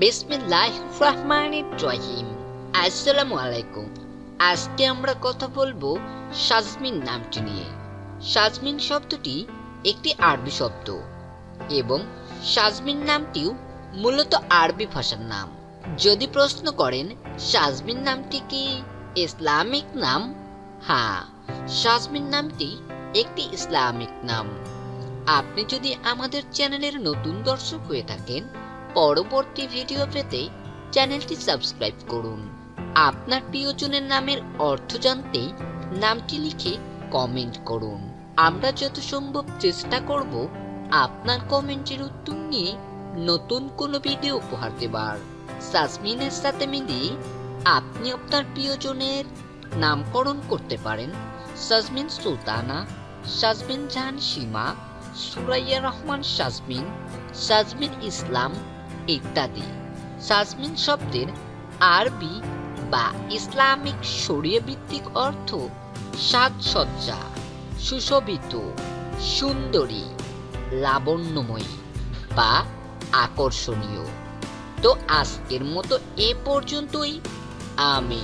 বিসমিল্লাহ রহমান রহিম। আসসালামু আলাইকুম আজকে আমরা কথা বলব সাজমিন নামটি নিয়ে। সাজমিন শব্দটি একটি আরবি শব্দ এবং সাজমিন নামটিও মূলত আরবি ভাষার নাম। যদি প্রশ্ন করেন, সাজমিন নামটি কি ইসলামিক নাম? হ্যাঁ সাজমিন নামটি একটি ইসলামিক নাম। আপনি যদি আমাদের চ্যানেলের নতুন দর্শক হয়ে থাকেন পরবর্তী ভিডিও পেতে চ্যানেলটি সাবস্ক্রাইব করুন। আপনার প্রিয়জনের নামের অর্থ জানতে নামটি লিখে কমেন্ট করুন। আমরা যত সম্ভব চেষ্টা করব আপনার কমেন্টের উত্তর নিয়ে নতুন কোনো ভিডিও উপহার দেবার। সাসমিনের সাথে মিলিয়ে আপনি আপনার প্রিয়জনের নামকরণ করতে পারেন। সাজমিন সুলতানা সাজমিন জাহান সীমা, সুরাইয়া রহমান সাজমিন সাজমিন ইসলাম ইত্যাদি। সাজমিন শব্দের আরবি বা ইসলামিক শরীয় ভিত্তিক অর্থ সাজসজ্জা, সুশোভিত, সুন্দরী, লাবণ্যময়ী বা আকর্ষণীয়। তো আজকের মতো এ পর্যন্তই। আমি